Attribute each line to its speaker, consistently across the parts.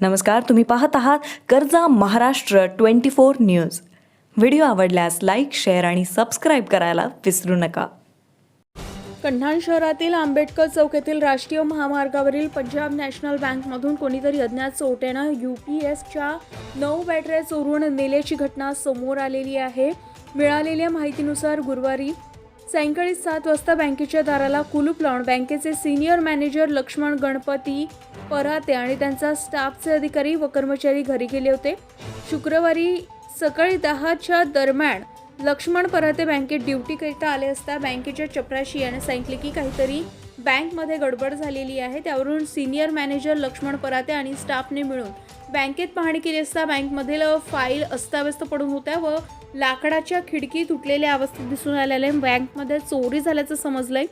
Speaker 1: नमस्कार तुम्ही पाहत आहात कर्जा Maharashtra twenty four news. Video आवडल्यास लाईक शेअर आणि सबस्क्राईब करायला विसरू नका.
Speaker 2: कन्हान शहरातील आंबेडकर चौक येथील राष्ट्रीय महामार्गावरील पंजाब नॅशनल बँकमधून कोणीतरी अज्ञात चोरट्यानं यू पी एसच्या नऊ बॅटऱ्या चोरून नेल्याची घटना समोर आलेली आहे. मिळालेल्या माहितीनुसार गुरुवारी सायंकाळी सात वाजता बँकेच्या दाराला कुलूप लावून बँकेचे सिनियर मॅनेजर लक्ष्मण गणपती पराते आणि त्यांचा स्टाफचे अधिकारी व कर्मचारी घरी गेले होते. शुक्रवारी सकाळी दहाच्या दरम्यान लक्ष्मण पराते बँकेत ड्युटीकरिता आले असता बँकेच्या चपराशी याने सांगितले की काहीतरी बँकमध्ये गडबड झालेली आहे. त्यावरून सिनियर मॅनेजर लक्ष्मण पराते आणि स्टाफने मिळून बँकेत पाहणी केली असता बँकमधील फाईल अस्ताव्यस्त पडून होत्या व लाकडाच्या खिडकी तुटलेल्या अवस्थेत दिसून आलेल्या बँकमध्ये चोरी झाल्याचं समजलंय.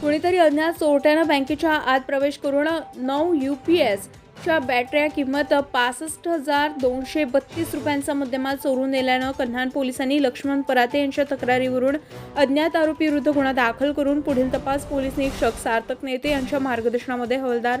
Speaker 2: कुणीतरी अज्ञात चोरट्यानं बँकेच्या आत प्रवेश करून नऊ यू पी एसच्या बॅटऱ्या किंमत पासष्ट हजार दोनशे बत्तीस रुपयांचा मुद्देमाल चोरून नेल्यानं कन्हान पोलिसांनी लक्ष्मण पराते यांच्या तक्रारीवरून अज्ञात आरोपीविरुद्ध गुन्हा दाखल करून पुढील तपास पोलीस निरीक्षक सार्थक नेते यांच्या मार्गदर्शनामध्ये हवालदार